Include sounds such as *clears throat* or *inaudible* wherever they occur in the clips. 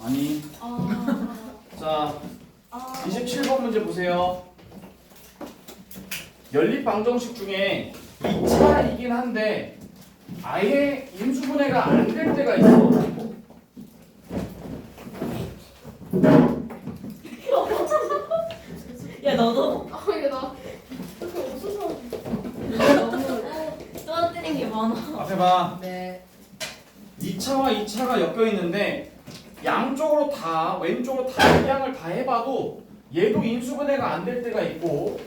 아니. 아. 자, 아. 27번 문제 보세요. 연립 방정식 중에 2차이긴 한데 아예 인수분해가 안 될 때가 있어. 야 너도 아 이게 나 그렇게 없어서 너무 떨어뜨린 게 많아. 앞에 봐. 네. 2차와 2차가 엮여 있는데 양쪽으로 다 왼쪽으로 다 양을 다 해봐도 얘도 인수분해가 안 될 때가 있고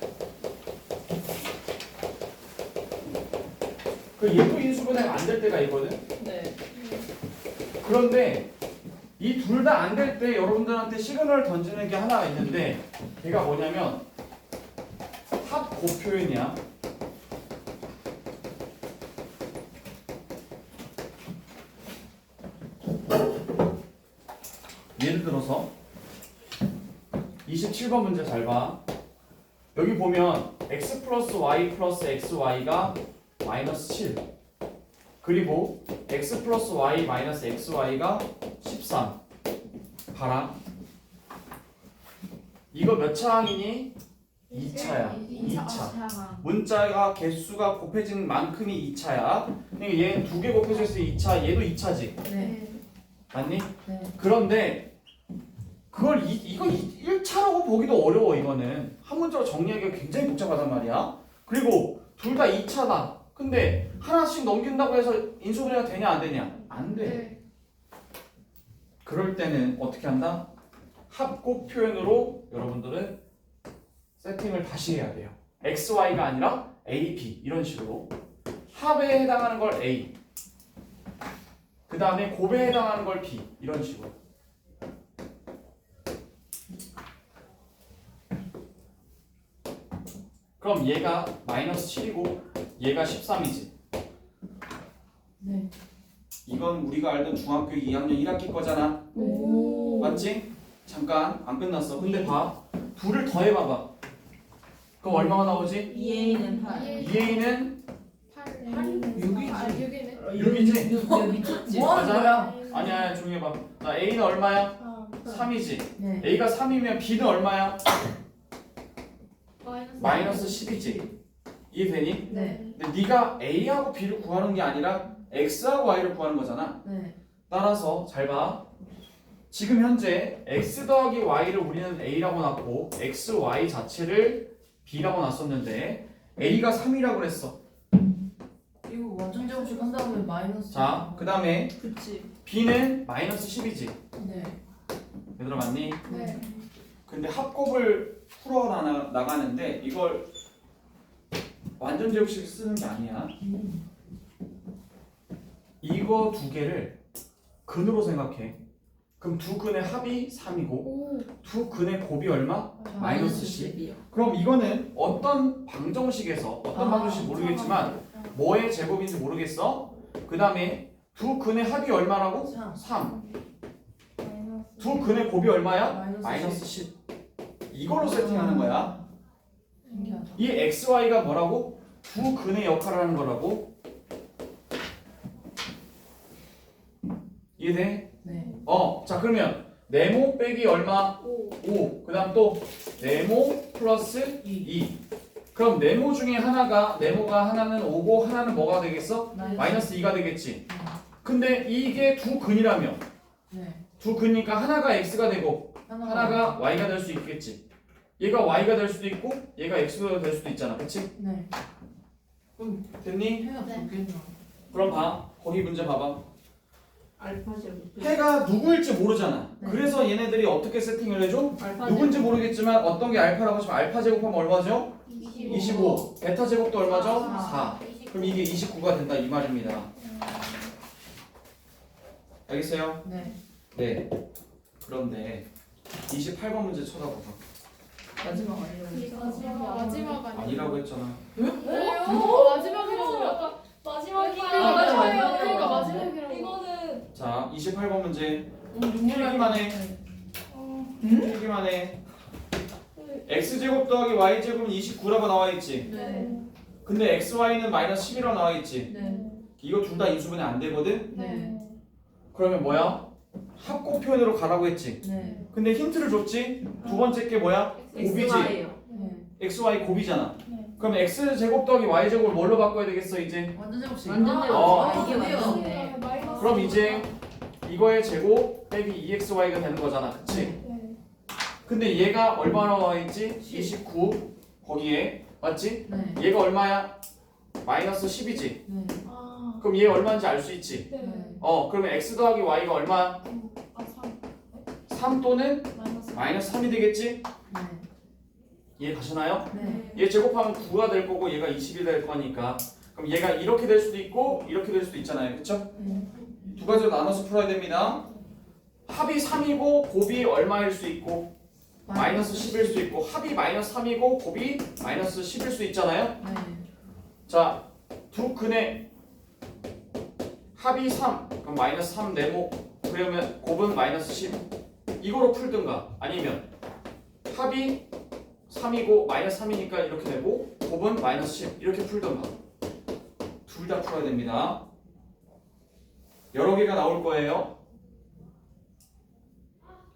그 얘도 인수분해가 안 될 때가 있거든. 네. 그런데 이 둘 다 안 될 때 여러분들한테 시그널을 던지는 게 하나가 있는데 걔가 뭐냐면 합곱 표현이야. 예를 들어서 27번 문제 잘 봐. 여기 보면 x 플러스 y 플러스 xy가 마이너스 7 그리고 x 플러스 y 마이너스 xy가 13 봐라 이거 몇 차항이니? 2차야 2차 문자가 개수가 곱해진 만큼이 2차야 그러니까 얘두개 곱해져 있어 2차 얘도 2차지 네. 맞니? 네. 그런데 그걸 이, 이거 1차라고 보기도 어려워 이거는. 한 문자로 정리하기가 굉장히 복잡하단 말이야. 그리고 둘 다 2차다. 근데 하나씩 넘긴다고 해서 인수분해가 되냐 안 되냐? 안돼. 네. 그럴 때는 어떻게 한다? 합곱 표현으로 여러분들은 세팅을 다시 해야 돼요. XY가 아니라 AP 이런 식으로. 합에 해당하는 걸 A. 그 다음에 곱에 해당하는 걸 B 이런 식으로 그럼 얘가 마이너스 7이고 얘가 13이지 네. 이건 우리가 알던 중학교 2학년 1학기 거잖아 오. 맞지? 잠깐 안 끝났어 근데 봐 둘을 더해봐봐 그럼 얼마가 나오지? 2A는 8. 2A는 8 육이지. 아 6이네 6이지? 야 미쳤지. 뭐 하는 거야? 아니야 아니야 조용히 해봐 자 A는 얼마야? 아 3이지 네. A가 3이면 B는 얼마야? 마이너스 마이너스 10이지 이해되니? 네. 근데 네가 A하고 B를 구하는 게 아니라 X하고 Y를 구하는 거잖아 네. 따라서 잘 봐. 지금 현재 x 더하기 y를 우리는 a라고 놨고 x, y 자체를 b라고 놨었는데 a가 3이라고 그랬어. 이거 완전 제곱식 한 다음에 마이너스. 자, 그 다음에 그치. b는 마이너스 10이지. 네. 얘들아 맞니? 네 근데 합곱을 풀어 나, 나가는데 이걸 완전 제곱식 쓰는 게 아니야. 음. 이거 두 개를 근으로 생각해. 그럼 두 근의 합이 3이고 오 두 근의 곱이 얼마? 마이너스 10. 10이요. 그럼 이거는 어떤 방정식에서 어떤 아, 방정식 모르겠지만 뭐의 제곱인지 모르겠어. 그 다음에 두 근의 합이 얼마라고? 3. 3. 두 근의 곱이 얼마야? 마이너스, 마이너스 10. 이걸로 세팅하는 거야. 신기하다. 이 xy가 뭐라고? 두 근의 역할을 하는 거라고. 이해돼? 네. 어, 자 그러면 네모 빼기 얼마? 5 5. 그 다음 또 네모 플러스 2. 그럼 네모 중에 하나가 네모가 하나는 5고 하나는 뭐가 되겠어? 마이너스 2가 되겠지. 근데 이게 두 근이라며. 네. 두 근이니까 하나가 x가 되고 하나가 하나가 y가 될 수 있겠지. 얘가 y가 될 수도 있고 얘가 x가 될 수도 있잖아. 그치? 네. 그럼 됐니? 네. 두 개나. 그럼 봐. 거기 문제 봐봐. 알파 제곱. 해가 누구일지 모르잖아. 네. 그래서 얘네들이 어떻게 세팅을 해줘? 알파 누군지 모르겠지만 어떤 게 알파라고 하시면 알파 제곱하면 얼마죠? 25. 베타 제곱도 얼마죠? 4. 그럼 이게 29가 된다 이 말입니다. 알겠어요? 네. 네. 그런데 28번 문제 쳐다보자. 마지막 아니에요. 마지막 아니에요? 아니라고 했잖아. 왜요? 마지막이라고 아까 마지막이에요. 아, 마지막이에요. 그러니까 마지막이라고. 이거는 자, 28번 문제. 음, 풀기만 해. 어, 풀기만 해. x 제곱 더하기 y 제곱은 29라고 나와 있지. 네. 근데 x, y는 마이너스 10이라고 나와 있지. 네. 이거 둘 다 인수분해 안 되거든. 네. 그러면 뭐야? 합곱 표현으로 가라고 했지. 네. 근데 힌트를 줬지. 두 번째 게 뭐야? 곱이지. 네. xy 곱이잖아. 네. 그럼 x 제곱 더하기 y 제곱을 뭘로 바꿔야 되겠어 이제? 완전 제곱식. 완전 제곱. 어. 아, 이게. 마이너스. 그럼 이제 이거의 제곱 빼기 2xy가 되는 거잖아. 그치? 네. 근데 얘가 얼마나 와 있지? 29 거기에 맞지? 네. 얘가 얼마야? 마이너스 10이지. 네. 아. 그럼 얘 얼마인지 알 수 있지? 네. 네. 어 그러면 x 더하기 y가 얼마? 아 3. 3 또는 마이너스. 마이너스 3이 되겠지? 네. 이해 가시나요? 네. 얘 제곱하면 9가 될 거고 얘가 20이 될 거니까 그럼 얘가 이렇게 될 수도 있고 이렇게 될 수도 있잖아요 그쵸? 네. 두 가지로 나눠서 풀어야 됩니다 합이 3이고 곱이 얼마일 수 있고 마이너스 10일 수 있고 합이 마이너스 3이고 곱이 마이너스 10일 수 있잖아요 네. 자 두 근의 합이 3 그럼 마이너스 3 네모 그러면 곱은 마이너스 10 이거로 풀든가 아니면 합이 3이고 마이너스 3이니까 이렇게 되고 곱은 마이너스 10 이렇게 풀든가. 둘 다 풀어야 됩니다. 여러 개가 나올 거예요.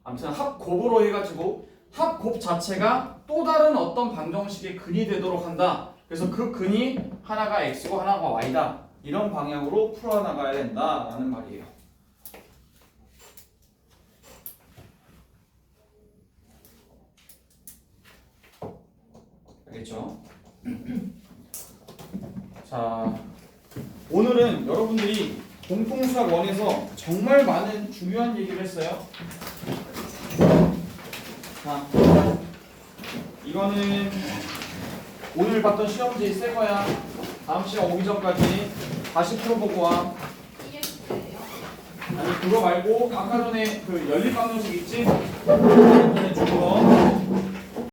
아무튼 합곱으로 해가지고 합곱 자체가 또 다른 어떤 방정식의 근이 되도록 한다. 그래서 그 근이 하나가 x고 하나가 y다 이런 방향으로 풀어나가야 된다라는 말이에요 알겠죠? *clears throat* 자, 오늘은 여러분들이 공통수학 원에서 정말 많은 중요한 얘기를 했어요. 자, 이거는 오늘 봤던 시험지 새 거야. 다음 시간 오기 전까지 다시 풀어보고 와. 아니 그거 말고 아까 전에 그 연립 방정식 있지? 그거